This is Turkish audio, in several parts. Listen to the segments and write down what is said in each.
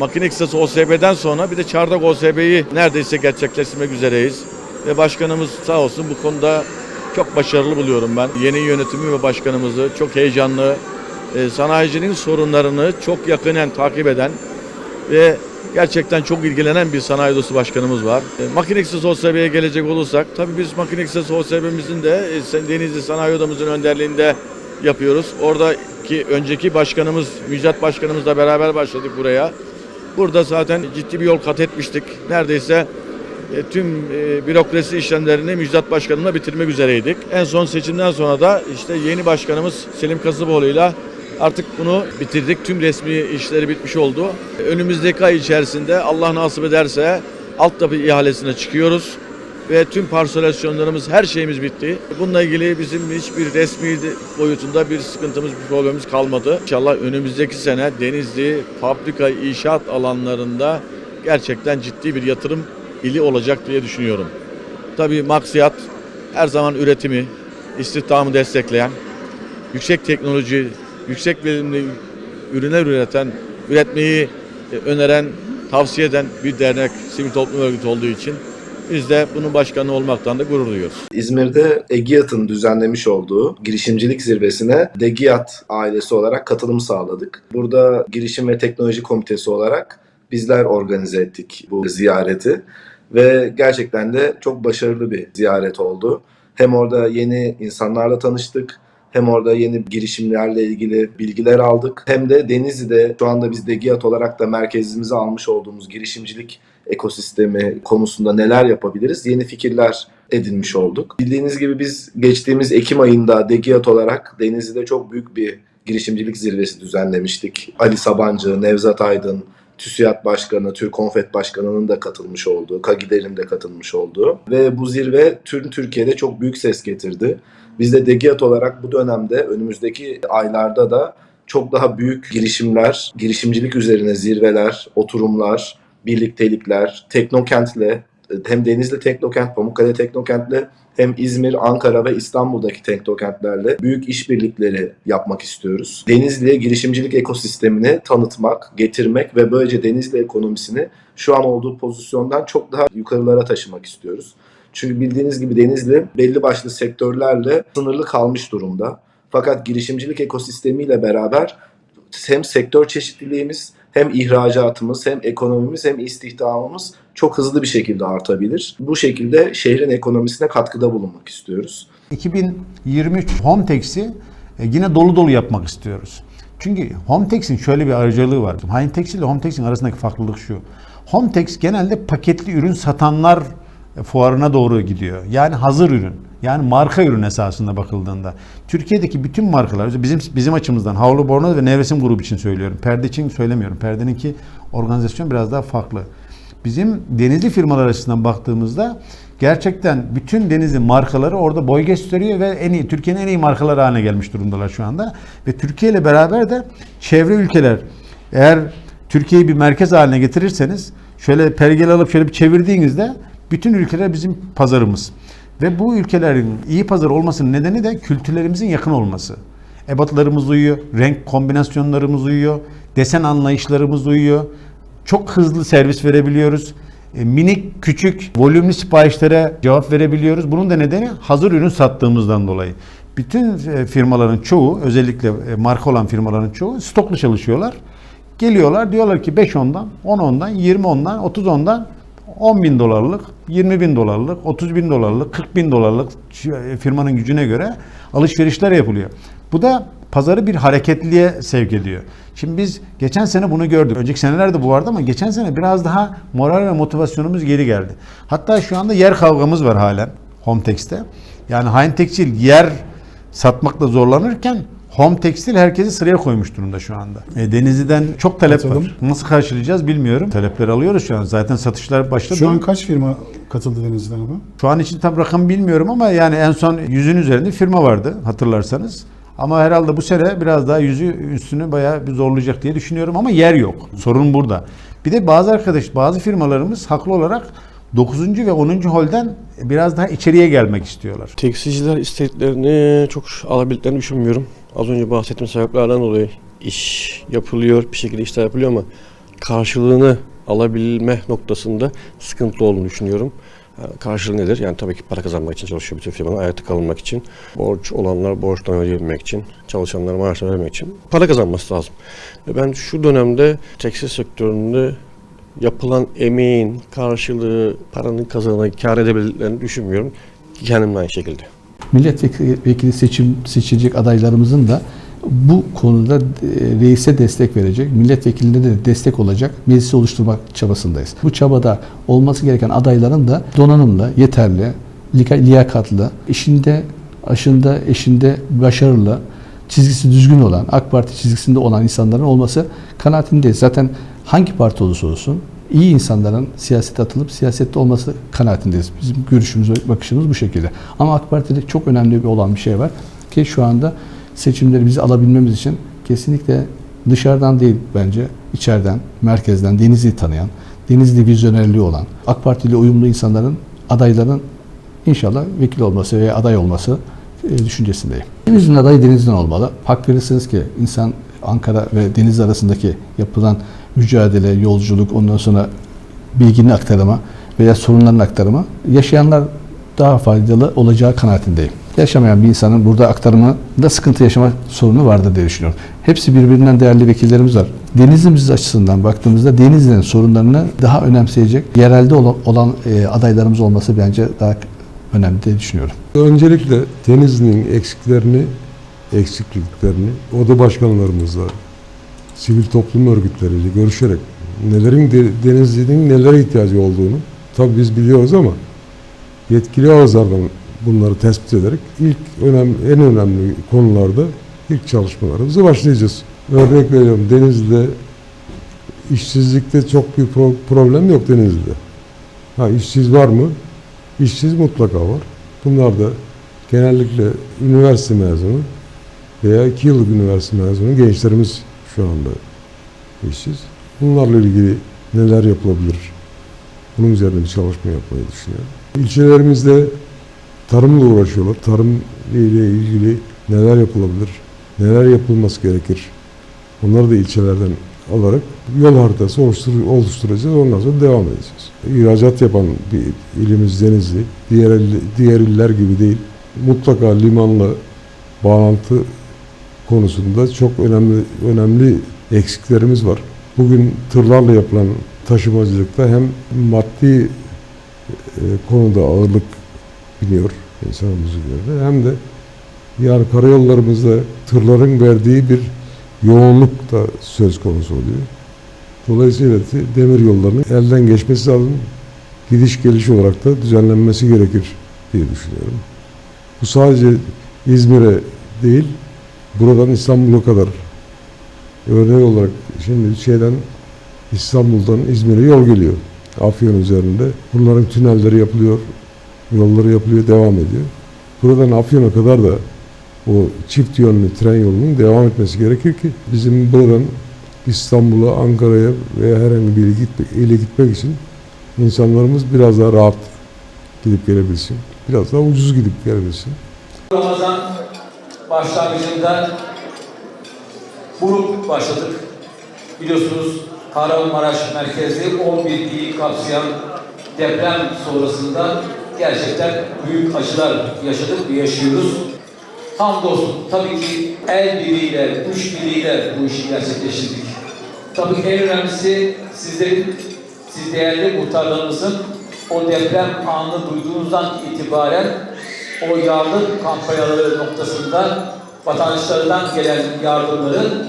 Makinexes OSB'den sonra bir de Çardak OSB'yi neredeyse gerçekleştirmek üzereyiz. Ve başkanımız sağ olsun bu konuda çok başarılı buluyorum ben. Yeni yönetimi ve başkanımızı çok heyecanlı, e, sanayicinin sorunlarını çok yakinen takip eden ve gerçekten çok ilgilenen bir sanayi odası başkanımız var. E, Makinexes OSB'ye gelecek olursak, tabii biz Makinexes OSB'mizin de e, Denizli Sanayi Odamızın önderliğinde yapıyoruz. Oradaki önceki başkanımız, Müjdat Başkanımızla beraber başladık buraya. Burada zaten ciddi bir yol kat etmiştik. Neredeyse e, tüm e, bürokrasi işlemlerini Müjdat Başkanım'la bitirmek üzereydik. En son seçimden sonra da işte yeni başkanımız Selim Kasıboğlu'yla artık bunu bitirdik. Tüm resmi işleri bitmiş oldu. Önümüzdeki ay içerisinde Allah nasip ederse altyapı ihalesine çıkıyoruz ve tüm parselasyonlarımız her şeyimiz bitti. Bununla ilgili bizim hiçbir resmi boyutunda bir sıkıntımız, bir problemimiz kalmadı. İnşallah önümüzdeki sene Denizli fabrika inşaat alanlarında gerçekten ciddi bir yatırım ili olacak diye düşünüyorum. Tabii maksiyat her zaman üretimi, istihdamı destekleyen, yüksek teknoloji, yüksek verimli ürünler üreten, üretmeyi e, öneren, tavsiye eden bir dernek, sivil toplum örgütü olduğu için biz de bunun başkanı olmaktan da gurur duyuyoruz. İzmir'de EGİAT'ın düzenlemiş olduğu girişimcilik zirvesine DEGİAT ailesi olarak katılım sağladık. Burada girişim ve teknoloji komitesi olarak bizler organize ettik bu ziyareti ve gerçekten de çok başarılı bir ziyaret oldu. Hem orada yeni insanlarla tanıştık, hem orada yeni girişimlerle ilgili bilgiler aldık. Hem de Denizli'de şu anda biz DEGİAT olarak da merkezimize almış olduğumuz girişimcilik ekosistemi konusunda neler yapabiliriz? Yeni fikirler edinmiş olduk. Bildiğiniz gibi biz geçtiğimiz Ekim ayında DEGİAT olarak Denizli'de çok büyük bir girişimcilik zirvesi düzenlemiştik. Ali Sabancı, Nevzat Aydın, TÜSİAD Başkanı, Türk Konfet Başkanı'nın da katılmış olduğu, KAGİDER'in de katılmış olduğu ve bu zirve tüm Türkiye'de çok büyük ses getirdi. Biz de DEGİAT olarak bu dönemde önümüzdeki aylarda da çok daha büyük girişimler, girişimcilik üzerine zirveler, oturumlar, birliktelikler, teknokentle hem Denizli Teknokent, Pamukkale Teknokent'le hem İzmir, Ankara ve İstanbul'daki teknokentlerle büyük işbirlikleri yapmak istiyoruz. Denizli'ye girişimcilik ekosistemini tanıtmak, getirmek ve böylece Denizli ekonomisini şu an olduğu pozisyondan çok daha yukarılara taşımak istiyoruz. Çünkü bildiğiniz gibi Denizli belli başlı sektörlerle sınırlı kalmış durumda. Fakat girişimcilik ekosistemiyle beraber hem sektör çeşitliliğimiz hem ihracatımız hem ekonomimiz hem istihdamımız çok hızlı bir şekilde artabilir. Bu şekilde şehrin ekonomisine katkıda bulunmak istiyoruz. 2023 Hometex'i e, yine dolu dolu yapmak istiyoruz. Çünkü Hometex'in şöyle bir ayrıcalığı var. Hintex ile Hometex'in arasındaki farklılık şu. Hometex genelde paketli ürün satanlar fuarına doğru gidiyor. Yani hazır ürün. Yani marka ürün esasında bakıldığında. Türkiye'deki bütün markalar bizim bizim açımızdan Havlu Bornoz ve Nevresim grubu için söylüyorum. Perde için söylemiyorum. Perdeninki organizasyon biraz daha farklı. Bizim denizli firmalar açısından baktığımızda gerçekten bütün denizli markaları orada boy gösteriyor ve en iyi Türkiye'nin en iyi markaları haline gelmiş durumdalar şu anda. Ve Türkiye ile beraber de çevre ülkeler eğer Türkiye'yi bir merkez haline getirirseniz şöyle pergel alıp şöyle bir çevirdiğinizde bütün ülkeler bizim pazarımız. Ve bu ülkelerin iyi pazar olmasının nedeni de kültürlerimizin yakın olması. Ebatlarımız uyuyor, renk kombinasyonlarımız uyuyor, desen anlayışlarımız uyuyor. Çok hızlı servis verebiliyoruz. E, minik, küçük, volümlü siparişlere cevap verebiliyoruz. Bunun da nedeni hazır ürün sattığımızdan dolayı. Bütün e, firmaların çoğu, özellikle e, marka olan firmaların çoğu stoklu çalışıyorlar. Geliyorlar diyorlar ki 5 ondan, 10 ondan, 20 ondan, 30 ondan 10 bin dolarlık, 20 bin dolarlık, 30 bin dolarlık, 40 bin dolarlık e, firmanın gücüne göre alışverişler yapılıyor. Bu da pazarı bir hareketliliğe sevk ediyor. Şimdi biz geçen sene bunu gördük. Önceki senelerde bu vardı ama geçen sene biraz daha moral ve motivasyonumuz geri geldi. Hatta şu anda yer kavgamız var halen Hometex'te. Yani Hain Tekstil yer satmakla zorlanırken Home Tekstil herkesi sıraya koymuş durumda şu anda. E, Denizli'den çok talep Katılım. var. Nasıl karşılayacağız bilmiyorum. Talepleri alıyoruz şu an. Zaten satışlar başladı. Şu an kaç firma katıldı Denizli'den abi? Şu an için tam rakam bilmiyorum ama yani en son yüzün üzerinde firma vardı hatırlarsanız. Ama herhalde bu sene biraz daha yüzü üstünü bayağı bir zorlayacak diye düşünüyorum ama yer yok. Sorun burada. Bir de bazı arkadaş, bazı firmalarımız haklı olarak 9. ve 10. holden biraz daha içeriye gelmek istiyorlar. Tekstilciler isteklerini çok alabildiklerini düşünmüyorum. Az önce bahsettiğim sebeplerden dolayı iş yapılıyor, bir şekilde işler yapılıyor ama karşılığını alabilme noktasında sıkıntı olduğunu düşünüyorum. Karşılığı nedir? Yani tabii ki para kazanmak için çalışıyor bütün firmanın, ayakta kalmak için, borç olanlar borçlarını ödeyebilmek için, çalışanlar maaşlarını ödemek için para kazanması lazım. Ben şu dönemde tekstil sektöründe yapılan emeğin karşılığı, paranın kazanına kar edebildiklerini düşünmüyorum. Kendim de aynı şekilde. Milletvekili seçim seçilecek adaylarımızın da bu konuda e, reise destek verecek, milletvekiline de destek olacak meclisi oluşturmak çabasındayız. Bu çabada olması gereken adayların da donanımlı, yeterli, liyakatlı, işinde, aşında, eşinde başarılı, çizgisi düzgün olan, AK Parti çizgisinde olan insanların olması kanaatindeyiz. Zaten hangi parti olursa olsun iyi insanların siyasete atılıp siyasette olması kanaatindeyiz. Bizim görüşümüz, bakışımız bu şekilde. Ama AK Parti'de çok önemli bir olan bir şey var ki şu anda seçimleri bizi alabilmemiz için kesinlikle dışarıdan değil bence içeriden, merkezden Denizli'yi tanıyan, Denizli vizyonerliği olan, AK Parti ile uyumlu insanların, adayların inşallah vekil olması veya aday olması e, düşüncesindeyim. Denizli'nin adayı Denizli'den olmalı. Hak verirsiniz ki insan Ankara ve Denizli arasındaki yapılan mücadele, yolculuk, ondan sonra bilginin aktarımı veya sorunların aktarımı yaşayanlar daha faydalı olacağı kanaatindeyim. Yaşamayan bir insanın burada aktarımında sıkıntı yaşama sorunu vardır diye düşünüyorum. Hepsi birbirinden değerli vekillerimiz var. Denizli'miz açısından baktığımızda Denizli'nin sorunlarını daha önemseyecek yerelde olan, olan e, adaylarımız olması bence daha önemli diye düşünüyorum. Öncelikle Denizli'nin eksiklerini, eksikliklerini oda başkanlarımızla, sivil toplum örgütleriyle görüşerek nelerin de- nelere ihtiyacı olduğunu tabii biz biliyoruz ama yetkili ağızlardan bunları tespit ederek ilk önemli, en önemli konularda ilk çalışmalarımızı başlayacağız. Örnek veriyorum Denizli'de işsizlikte çok bir pro- problem yok Denizli'de. Ha işsiz var mı? İşsiz mutlaka var. Bunlar da genellikle üniversite mezunu veya iki yıllık üniversite mezunu gençlerimiz şu anda işsiz. Bunlarla ilgili neler yapılabilir? Bunun üzerine bir çalışma yapmayı düşünüyorum. İlçelerimizde tarımla uğraşıyorlar. Tarım ile ilgili neler yapılabilir? Neler yapılması gerekir? Onları da ilçelerden alarak yol haritası oluştur- oluşturacağız. Ondan sonra devam edeceğiz. İhracat yapan bir ilimiz Denizli. Diğer, diğer iller gibi değil. Mutlaka limanla bağlantı konusunda çok önemli önemli eksiklerimiz var. Bugün tırlarla yapılan taşımacılıkta hem maddi e, konuda ağırlık biniyor insanımızı göre hem de yani karayollarımızda tırların verdiği bir yoğunluk da söz konusu oluyor. Dolayısıyla de- demir yollarının elden geçmesi lazım. Gidiş geliş olarak da düzenlenmesi gerekir diye düşünüyorum. Bu sadece İzmir'e değil, buradan İstanbul'a kadar örnek olarak şimdi şeyden İstanbul'dan İzmir'e yol geliyor. Afyon üzerinde. Bunların tünelleri yapılıyor, yolları yapılıyor, devam ediyor. Buradan Afyon'a kadar da o çift yönlü tren yolunun devam etmesi gerekir ki bizim buradan İstanbul'a, Ankara'ya veya herhangi bir ile gitmek, için insanlarımız biraz daha rahat gidip gelebilsin. Biraz daha ucuz gidip gelebilsin. Ramazan başlangıcında grup başladık. Biliyorsunuz Kahramanmaraş merkezli 11 ili kapsayan deprem sonrasında gerçekten büyük acılar yaşadık ve yaşıyoruz. Hamdolsun tabii ki el birliğiyle, güç birliğiyle bu işi gerçekleştirdik. Tabii ki en önemlisi sizlerin, siz değerli muhtarlarımızın o deprem anını duyduğunuzdan itibaren o yardım kampanyaları noktasında vatandaşlardan gelen yardımları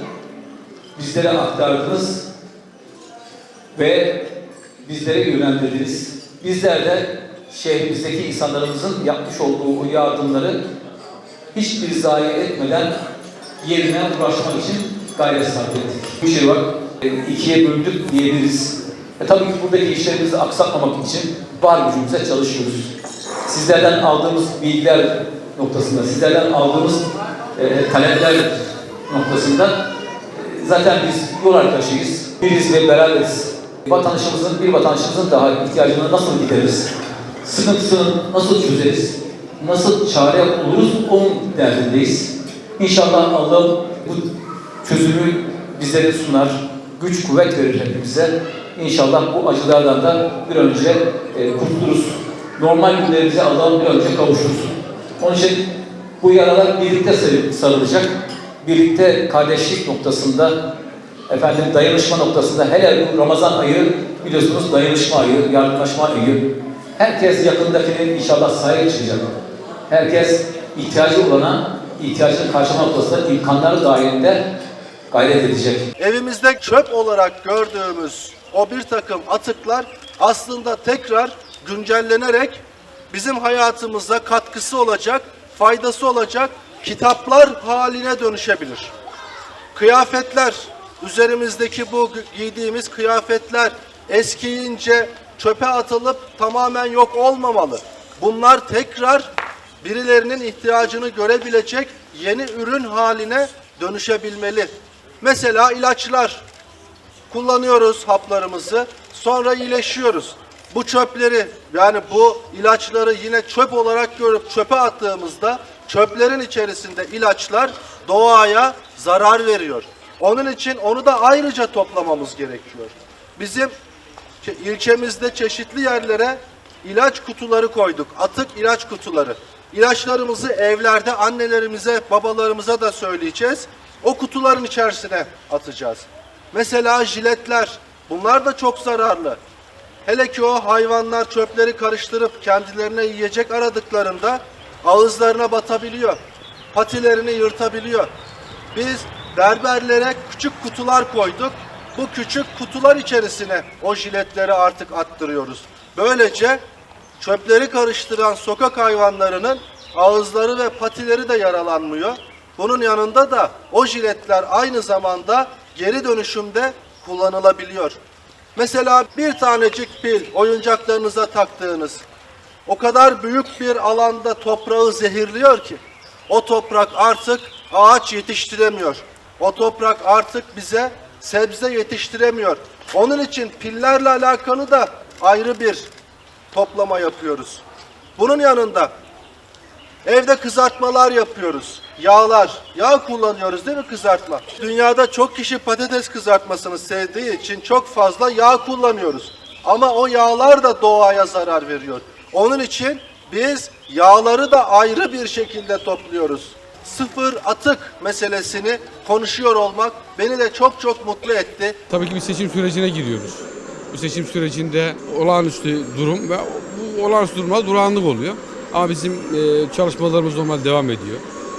bizlere aktardınız ve bizlere yönlendirdiniz. Bizler de şehrimizdeki insanlarımızın yapmış olduğu o yardımları hiçbir zayi etmeden yerine ulaşmak için gayret sarf ettik. Bu işe bak e, ikiye böldük diyebiliriz. E, tabii ki buradaki işlerimizi aksatmamak için var gücümüze çalışıyoruz. Sizlerden aldığımız bilgiler noktasında, sizlerden aldığımız e, talepler noktasında e, zaten biz yol arkadaşıyız. Biriz ve beraberiz. Vatandaşımızın, bir vatandaşımızın daha ihtiyacını nasıl gideririz? Sıkıntısını nasıl çözeriz? Nasıl çare buluruz? Onun derdindeyiz. İnşallah Allah bu çözümü bizlere sunar. güç kuvvet verir hepimize. İnşallah bu acılardan da bir önce e, kurtuluruz. Normal günlerimize Allah'ım bir önce kavuşuruz. Onun için bu yaralar birlikte sarı- sarılacak. Birlikte kardeşlik noktasında, efendim dayanışma noktasında hele bu Ramazan ayı biliyorsunuz dayanışma ayı, yardımlaşma ayı. Herkes yakındakine inşallah sahip çıkacak. Herkes ihtiyacı olana ihtiyacını karşılama noktasında imkanları dahilinde gayret edecek. evimizde çöp olarak gördüğümüz o bir takım atıklar aslında tekrar güncellenerek bizim hayatımıza katkısı olacak, faydası olacak kitaplar haline dönüşebilir. Kıyafetler, üzerimizdeki bu giydiğimiz kıyafetler eskiyince çöpe atılıp tamamen yok olmamalı. Bunlar tekrar birilerinin ihtiyacını görebilecek yeni ürün haline dönüşebilmeli. Mesela ilaçlar kullanıyoruz haplarımızı, sonra iyileşiyoruz. Bu çöpleri yani bu ilaçları yine çöp olarak görüp çöpe attığımızda çöplerin içerisinde ilaçlar doğaya zarar veriyor. Onun için onu da ayrıca toplamamız gerekiyor. Bizim çe- ilçemizde çeşitli yerlere ilaç kutuları koyduk. Atık ilaç kutuları. İlaçlarımızı evlerde annelerimize, babalarımıza da söyleyeceğiz. O kutuların içerisine atacağız. Mesela jiletler. Bunlar da çok zararlı. Hele ki o hayvanlar çöpleri karıştırıp kendilerine yiyecek aradıklarında ağızlarına batabiliyor. Patilerini yırtabiliyor. Biz berberlere küçük kutular koyduk. Bu küçük kutular içerisine o jiletleri artık attırıyoruz. Böylece çöpleri karıştıran sokak hayvanlarının ağızları ve patileri de yaralanmıyor. Bunun yanında da o jiletler aynı zamanda geri dönüşümde kullanılabiliyor. Mesela bir tanecik pil oyuncaklarınıza taktığınız o kadar büyük bir alanda toprağı zehirliyor ki o toprak artık ağaç yetiştiremiyor. O toprak artık bize sebze yetiştiremiyor. Onun için pillerle alakalı da ayrı bir toplama yapıyoruz. Bunun yanında evde kızartmalar yapıyoruz. Yağlar, yağ kullanıyoruz değil mi kızartma? Dünyada çok kişi patates kızartmasını sevdiği için çok fazla yağ kullanıyoruz. Ama o yağlar da doğaya zarar veriyor. Onun için biz yağları da ayrı bir şekilde topluyoruz. Sıfır atık meselesini konuşuyor olmak beni de çok çok mutlu etti. Tabii ki bir seçim sürecine giriyoruz. Bu seçim sürecinde olağanüstü durum ve bu olağanüstü durumda durağanlık oluyor. Ama bizim e, çalışmalarımız normal devam ediyor.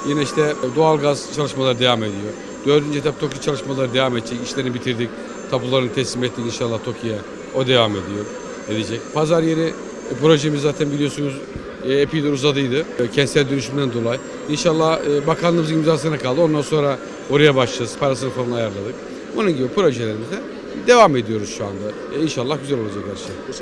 Yine işte doğalgaz çalışmaları devam ediyor. Dördüncü etap TOKİ çalışmaları devam edecek. İşlerini bitirdik. Tapularını teslim ettik inşallah TOKİ'ye. O devam ediyor. Edecek. Pazar yeri e, projemiz zaten biliyorsunuz e, epeydir uzadıydı. E, kentsel dönüşümden dolayı. İnşallah e, bakanlığımızın imzasına kaldı. Ondan sonra oraya başlayacağız. Parasını falan ayarladık. Bunun gibi projelerimize devam ediyoruz şu anda. E, inşallah güzel olacak her şey.